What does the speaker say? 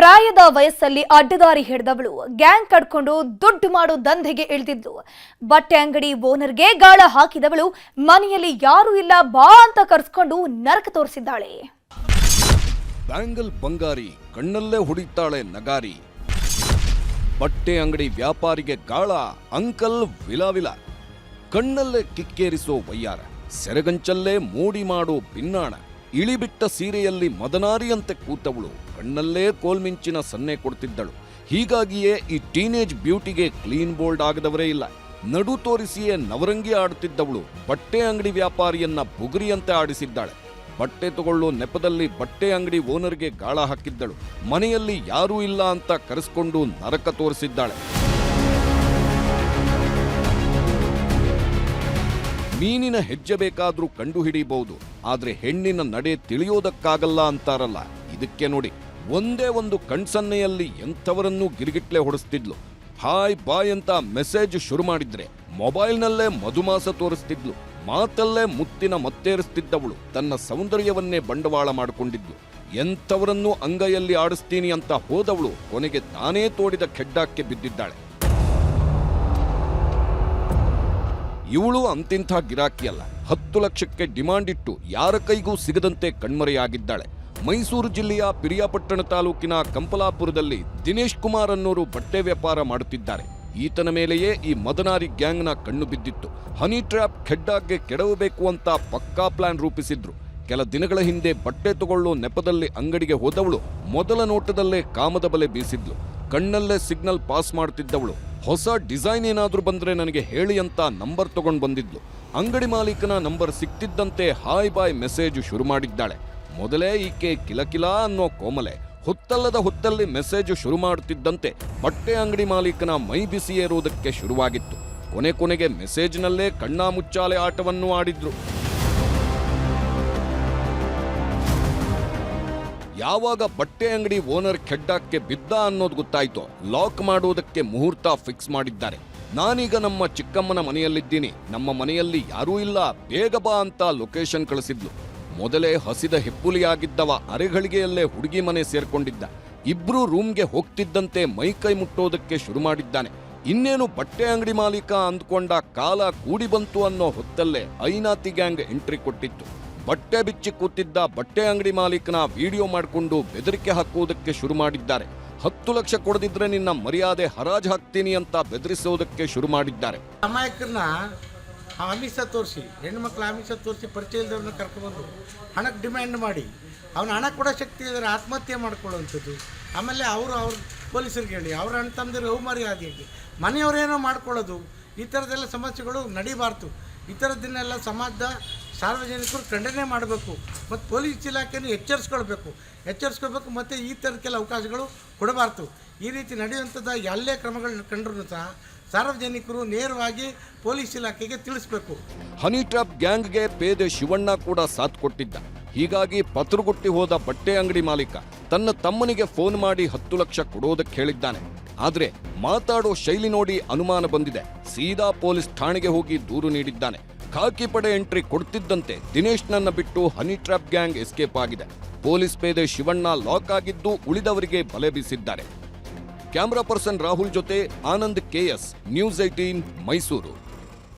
ಪ್ರಾಯದ ವಯಸ್ಸಲ್ಲಿ ಅಡ್ಡದಾರಿ ಹಿಡಿದವಳು. ಗ್ಯಾಂಗ್ ಕಡ್ಕೊಂಡು ದುಡ್ಡು ಮಾಡೋ ದಂಧೆಗೆ ಇಳಿದಿದ್ಲು. ಬಟ್ಟೆ ಅಂಗಡಿ ಓನರ್ಗೆ ಗಾಳ ಹಾಕಿದವಳು. ಮನೆಯಲ್ಲಿ ಯಾರೂ ಇಲ್ಲ, ಬಾ ಅಂತ ಕರ್ಸ್ಕೊಂಡು ನರಕ ತೋರಿಸಿದ್ದಾಳೆ. ಬ್ಯಾಂಗಲ್ ಬಂಗಾರಿ, ಕಣ್ಣಲ್ಲೇ ಹುಡಿತಾಳೆ ನಗಾರಿ. ಬಟ್ಟೆ ಅಂಗಡಿ ವ್ಯಾಪಾರಿಗೆ ಗಾಳ, ಅಂಕಲ್ ವಿಲಾವಿಲ. ಕಣ್ಣಲ್ಲೇ ಕಿಕ್ಕೇರಿಸೋ ವಯ್ಯಾರ. ಸೆರಗಂಚಲ್ಲೇ ಮೂಡಿ ಮಾಡೋ ಭಿನ್ನಾಣ. ಇಳಿಬಿಟ್ಟ ಸೀರೆಯಲ್ಲಿ ಮದನಾರಿಯಂತೆ ಕೂತವಳು. ಕಣ್ಣಲ್ಲೇ ಕೋಲ್ಮಿಂಚಿನ ಸನ್ನೆ ಕೊಡ್ತಿದ್ದಳು. ಹೀಗಾಗಿಯೇ ಈ ಟೀನೇಜ್ ಬ್ಯೂಟಿಗೆ ಕ್ಲೀನ್ ಬೋಲ್ಡ್ ಆಗದವರೇ ಇಲ್ಲ. ನಡು ತೋರಿಸಿಯೇ ನವರಂಗಿ ಆಡುತ್ತಿದ್ದವಳು. ಬಟ್ಟೆ ಅಂಗಡಿ ವ್ಯಾಪಾರಿಯನ್ನ ಬುಗುರಿಯಂತೆ ಆಡಿಸಿದ್ದಾಳೆ. ಬಟ್ಟೆ ತಗೊಳ್ಳೋ ನೆಪದಲ್ಲಿ ಬಟ್ಟೆ ಅಂಗಡಿ ಓನರ್ಗೆ ಗಾಳ ಹಾಕಿದ್ದಳು. ಮನೆಯಲ್ಲಿ ಯಾರೂ ಇಲ್ಲ ಅಂತ ಕರೆಸ್ಕೊಂಡು ನರಕ ತೋರಿಸಿದ್ದಾಳೆ. ಮೀನಿನ ಹೆಜ್ಜೆ ಬೇಕಾದರೂ ಕಂಡುಹಿಡಿಯಬಹುದು. ಆದ್ರೆ ಹೆಣ್ಣಿನ ನಡೆ ತಿಳಿಯೋದಕ್ಕಾಗಲ್ಲ ಅಂತಾರಲ್ಲ. ಇದಕ್ಕೆ ನೋಡಿ, ಒಂದೇ ಒಂದು ಕಣ್ಸನ್ನೆಯಲ್ಲಿ ಎಂಥವರನ್ನೂ ಗಿರಿಗಿಟ್ಲೆ ಹೊಡೆಸ್ತಿದ್ಲು. ಹಾಯ್ ಬಾಯ್ ಅಂತ ಮೆಸೇಜ್ ಶುರು ಮಾಡಿದ್ರೆ ಮೊಬೈಲ್ನಲ್ಲೇ ಮಧುಮಾಸ ತೋರಿಸ್ತಿದ್ಲು. ಮಾತಲ್ಲೇ ಮುತ್ತಿನ ಮತ್ತೇರಿಸ್ತಿದ್ದವಳು ತನ್ನ ಸೌಂದರ್ಯವನ್ನೇ ಬಂಡವಾಳ ಮಾಡಿಕೊಂಡಿದ್ಲು. ಎಂಥವರನ್ನೂ ಅಂಗೈಯಲ್ಲಿ ಆಡಿಸ್ತೀನಿ ಅಂತ ಹೋದವಳು ಕೊನೆಗೆ ತಾನೇ ತೋಡಿದ ಖೆಡ್ಡಾಕ್ಕೆ ಬಿದ್ದಿದ್ದಾಳೆ. ಇವಳು ಅಂತಿಂಥ ಗಿರಾಕಿಯಲ್ಲ ಹತ್ತು ಲಕ್ಷಕ್ಕೆ ಡಿಮಾಂಡ್ ಇಟ್ಟು ಯಾರ ಕೈಗೂ ಸಿಗದಂತೆ ಕಣ್ಮರೆಯಾಗಿದ್ದಾಳೆ. ಮೈಸೂರು ಜಿಲ್ಲೆಯ ಪಿರಿಯಾಪಟ್ಟಣ ತಾಲೂಕಿನ ಕಂಪಲಾಪುರದಲ್ಲಿ ದಿನೇಶ್ ಕುಮಾರ್ ಅನ್ನೋರು ಬಟ್ಟೆ ವ್ಯಾಪಾರ ಮಾಡುತ್ತಿದ್ದಾರೆ. ಈತನ ಮೇಲೆಯೇ ಈ ಮದನಾರಿ ಗ್ಯಾಂಗ್ನ ಕಣ್ಣು ಬಿದ್ದಿತ್ತು. ಹನಿ ಟ್ರ್ಯಾಪ್ ಖೆಡ್ಡಾಗೆ ಕೆಡವಬೇಕು ಅಂತ ಪಕ್ಕಾ ಪ್ಲಾನ್ ರೂಪಿಸಿದ್ರು. ಕೆಲ ದಿನಗಳ ಹಿಂದೆ ಬಟ್ಟೆ ತಗೊಳ್ಳೋ ನೆಪದಲ್ಲಿ ಅಂಗಡಿಗೆ ಹೋದವಳು ಮೊದಲ ನೋಟದಲ್ಲೇ ಕಾಮದ ಬಲೆ ಬೀಸಿದ್ಲು. ಕಣ್ಣಲ್ಲೇ ಸಿಗ್ನಲ್ ಪಾಸ್ ಮಾಡ್ತಿದ್ದವಳು. ಹೊಸ ಡಿಸೈನ್ ಏನಾದರೂ ಬಂದರೆ ನನಗೆ ಹೇಳಿ ಅಂತ ನಂಬರ್ ತಗೊಂಡು ಬಂದಿದ್ಲು. ಅಂಗಡಿ ಮಾಲೀಕನ ನಂಬರ್ ಸಿಕ್ತಿದ್ದಂತೆ ಹಾಯ್ ಬಾಯ್ ಮೆಸೇಜ್ ಶುರು ಮಾಡಿದ್ದಾಳೆ. ಮೊದಲೇ ಈಕೆ ಕಿಲಕಿಲ ಅನ್ನೋ ಕೋಮಲೆ. ಹೊತ್ತಲ್ಲದ ಹೊತ್ತಲ್ಲಿ ಮೆಸೇಜ್ ಶುರು ಮಾಡುತ್ತಿದ್ದಂತೆ ಬಟ್ಟೆ ಅಂಗಡಿ ಮಾಲೀಕನ ಮೈ ಬಿಸಿ ಏರುವುದಕ್ಕೆ ಶುರುವಾಗಿತ್ತು. ಕೊನೆ ಕೊನೆಗೆ ಮೆಸೇಜ್ನಲ್ಲೇ ಕಣ್ಣಾಮುಚ್ಚಾಲೆ ಆಟವನ್ನು ಆಡಿದ್ರು. ಯಾವಾಗ ಬಟ್ಟೆ ಅಂಗಡಿ ಓನರ್ ಕೆಡ್ಡಾಕ್ಕೆ ಬಿದ್ದ ಅನ್ನೋದು ಗೊತ್ತಾಯ್ತು. ಲಾಕ್ ಮಾಡುವುದಕ್ಕೆ ಮುಹೂರ್ತ ಫಿಕ್ಸ್ ಮಾಡಿದ್ದಾರೆ. ನಾನೀಗ ನಮ್ಮ ಚಿಕ್ಕಮ್ಮನ ಮನೆಯಲ್ಲಿದ್ದೀನಿ. ನಮ್ಮ ಮನೆಯಲ್ಲಿ ಯಾರೂ ಇಲ್ಲ. ಬೇಗ ಬಾ ಅಂತ ಲೊಕೇಶನ್ ಕಳಿಸಿದ್ಲು. ಮೊದಲೇ ಹಸಿದ ಹೆಪ್ಪುಲಿಯಾಗಿದ್ದವ ಅರೆಗಳಿಗೆಯಲ್ಲೇ ಹುಡುಗಿ ಮನೆ ಸೇರ್ಕೊಂಡಿದ್ದ. ಇಬ್ರು ರೂಮ್ಗೆ ಹೋಗ್ತಿದ್ದಂತೆ ಮೈಕೈ ಮುಟ್ಟೋದಕ್ಕೆ ಶುರು ಮಾಡಿದ್ದಾನೆ. ಇನ್ನೇನು ಬಟ್ಟೆ ಅಂಗಡಿ ಮಾಲೀಕ ಅಂದ್ಕೊಂಡ ಕಾಲ ಕೂಡಿ ಬಂತು ಅನ್ನೋ ಹೊತ್ತಲ್ಲೇ ಐನಾತಿ ಗ್ಯಾಂಗ್ ಎಂಟ್ರಿ ಕೊಟ್ಟಿತ್ತು. ಬಟ್ಟೆ ಬಿಚ್ಚಿ ಕೂತಿದ್ದ ಬಟ್ಟೆ ಅಂಗಡಿ ಮಾಲೀಕನ ವಿಡಿಯೋ ಮಾಡಿಕೊಂಡು ಬೆದರಿಕೆ ಹಾಕುವುದಕ್ಕೆ ಶುರು ಮಾಡಿದ್ದಾರೆ. ಹತ್ತು ಲಕ್ಷ ಕೊಡದಿದ್ರೆ ನಿನ್ನ ಮರ್ಯಾದೆ ಹರಾಜು ಹಾಕ್ತೀನಿ ಅಂತ ಬೆದರಿಸೋದಕ್ಕೆ ಶುರು ಮಾಡಿದ್ದಾರೆ. ಅಮಾಯಕರನ್ನ ಆಮಿಷ ತೋರಿಸಿ ಹೆಣ್ಮಕ್ಳು ಆಮಿಷ ತೋರಿಸಿ ಪರಿಚಯ ಇಲ್ದವ್ರನ್ನ ಕರ್ಕೊಬಂದು ಹಣಕ್ಕೆ ಡಿಮ್ಯಾಂಡ್ ಮಾಡಿ, ಅವನ ಹಣ ಕೊಡೋ ಶಕ್ತಿ ಇದ್ದರೆ ಆತ್ಮಹತ್ಯೆ ಮಾಡ್ಕೊಳ್ಳುವಂಥದ್ದು. ಆಮೇಲೆ ಅವರು ಅವ್ರ ಪೊಲೀಸರಿಗೆ ಹೇಳಿ, ಅವ್ರ ಅಣ್ಣ ತಮ್ಮದಿರು ಆಗಿ ಆದಿಯಾಗಿ ಮನೆಯವರೇನೋ ಮಾಡ್ಕೊಳ್ಳೋದು. ಈ ಥರದ್ದೆಲ್ಲ ಸಮಸ್ಯೆಗಳು ನಡಿಬಾರ್ದು. ಈ ಥರದ್ದನ್ನೆಲ್ಲ ಸಮಾಜದ ಸಾರ್ವಜನಿಕರು ಖಂಡನೆ ಮಾಡಬೇಕು ಮತ್ತು ಪೊಲೀಸ್ ಇಲಾಖೆಯನ್ನು ಎಚ್ಚರಿಸ್ಕೊಳ್ಬೇಕು. ಎಚ್ಚರಿಸ್ಕೊಳ್ಬೇಕು ಮತ್ತು ಈ ಥರಕ್ಕೆಲ್ಲ ಅವಕಾಶಗಳು ಕೊಡಬಾರ್ದು. ಈ ರೀತಿ ನಡೆಯುವಂಥದ್ದು ಎಲ್ಲೇ ಕ್ರಮಗಳನ್ನ ಕಂಡ್ರೂ ಸಹ ಸಾರ್ವಜನಿಕರು ನೇರವಾಗಿ ಪೊಲೀಸ್ ಇಲಾಖೆಗೆ ತಿಳಿಸ್ಬೇಕು. ಹನಿ ಟ್ರಾಪ್ ಗ್ಯಾಂಗ್ಗೆ ಪೇದೆ ಶಿವಣ್ಣ ಕೂಡ ಸಾಥ್ ಕೊಟ್ಟಿದ್ದ. ಹೀಗಾಗಿ ಪತ್ರಗುಟ್ಟಿ ಹೋದ ಬಟ್ಟೆ ಅಂಗಡಿ ಮಾಲೀಕ ತನ್ನ ತಮ್ಮನಿಗೆ ಫೋನ್ ಮಾಡಿ ಹತ್ತು ಲಕ್ಷ ಕೊಡೋದಕ್ಕೆ ಹೇಳಿದ್ದಾನೆ. ಆದರೆ ಮಾತಾಡೋ ಶೈಲಿ ನೋಡಿ ಅನುಮಾನ ಬಂದಿದೆ. ಸೀದಾ ಪೊಲೀಸ್ ಠಾಣೆಗೆ ಹೋಗಿ ದೂರು ನೀಡಿದ್ದಾನೆ. ಖಾಕಿ ಪಡೆ ಎಂಟ್ರಿ ಕೊಡ್ತಿದ್ದಂತೆ ದಿನೇಶ್ನನ್ನ ಬಿಟ್ಟು ಹನಿ ಟ್ರಾಪ್ ಗ್ಯಾಂಗ್ ಎಸ್ಕೇಪ್ ಆಗಿದೆ. ಪೊಲೀಸ್ ಪೇದೆ ಶಿವಣ್ಣ ಲಾಕ್ ಆಗಿದ್ದು ಉಳಿದವರಿಗೆ ಬಲೆ ಬೀಸಿದ್ದಾರೆ. ಕ್ಯಾಮರಾ ಪರ್ಸನ್ ರಾಹುಲ್ ಜೊತೆ Anand KS news eighteen Mysuru.